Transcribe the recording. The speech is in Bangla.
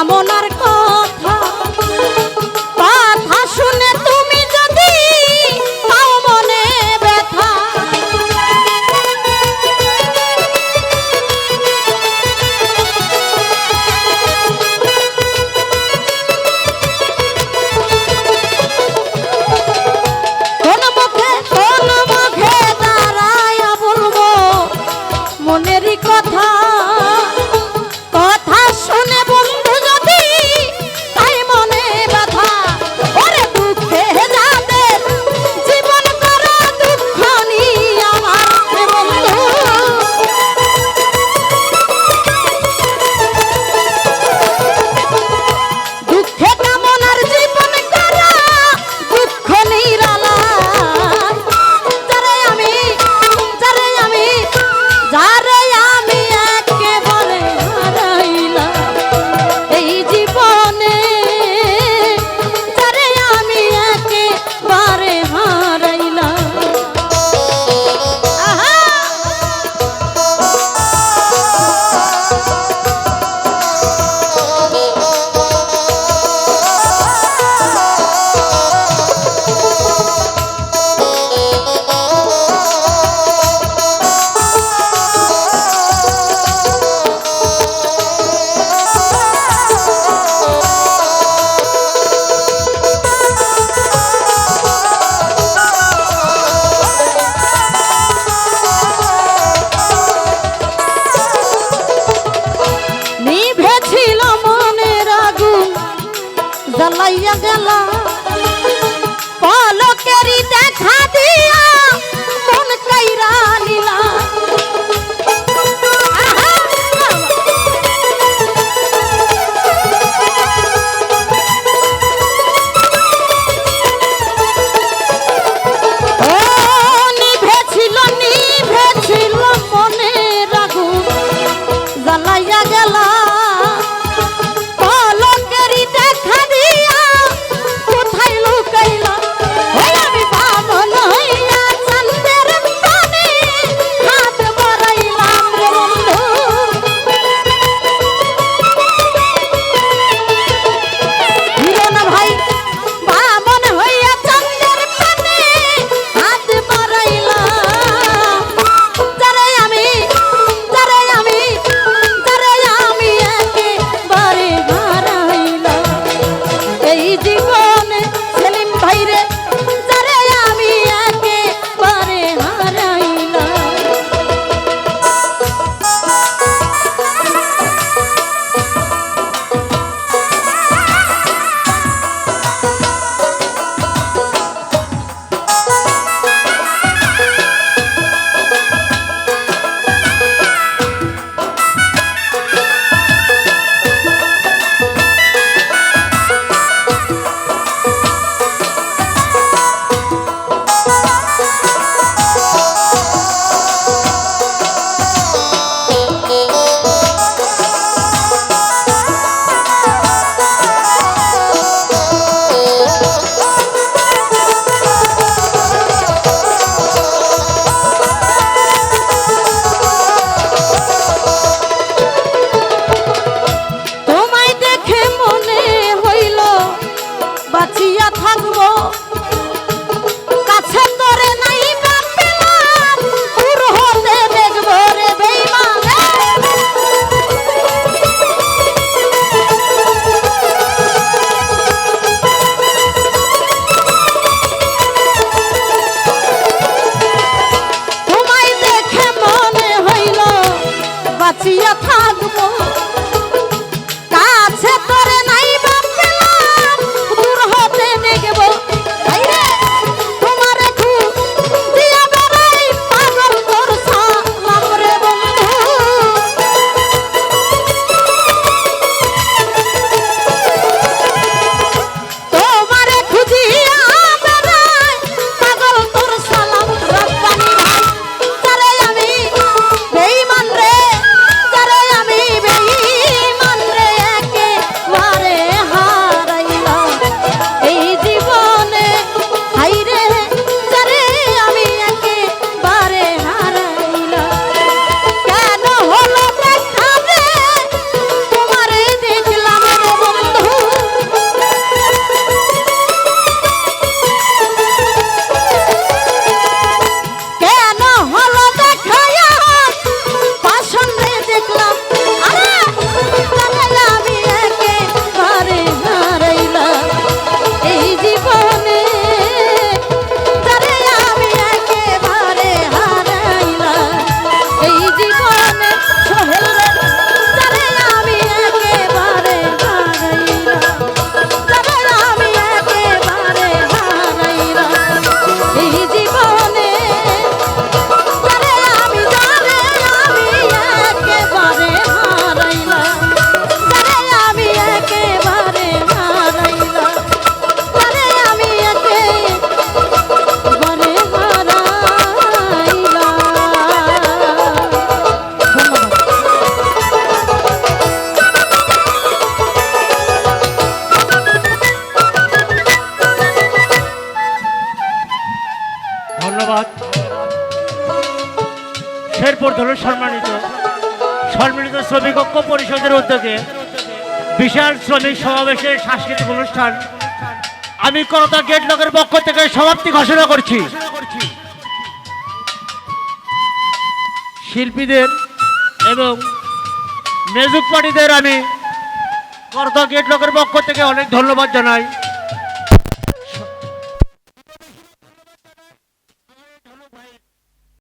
vámonos. পালাইয়া গেল। পলকেরি দেখা দিয়া মন কাইরা নিলা। মনে রাগু জ্বালাইয়া গেলা। বাঁচিয়া থাকব। 已经 শেরপুর ধরুন সম্মানিত। সম্মিলিত শ্রমিক ঐক্য পরিষদের উদ্যোগে বিশাল শ্রমিক সমাবেশের সাংস্কৃতিক অনুষ্ঠান আমি করতা গেট লোকের পক্ষ থেকে সমাপ্তি ঘোষণা করছি। শিল্পীদের এবং মেজুক পাটিদের আমি করতা গেট লোকের পক্ষ থেকে অনেক ধন্যবাদ জানাই।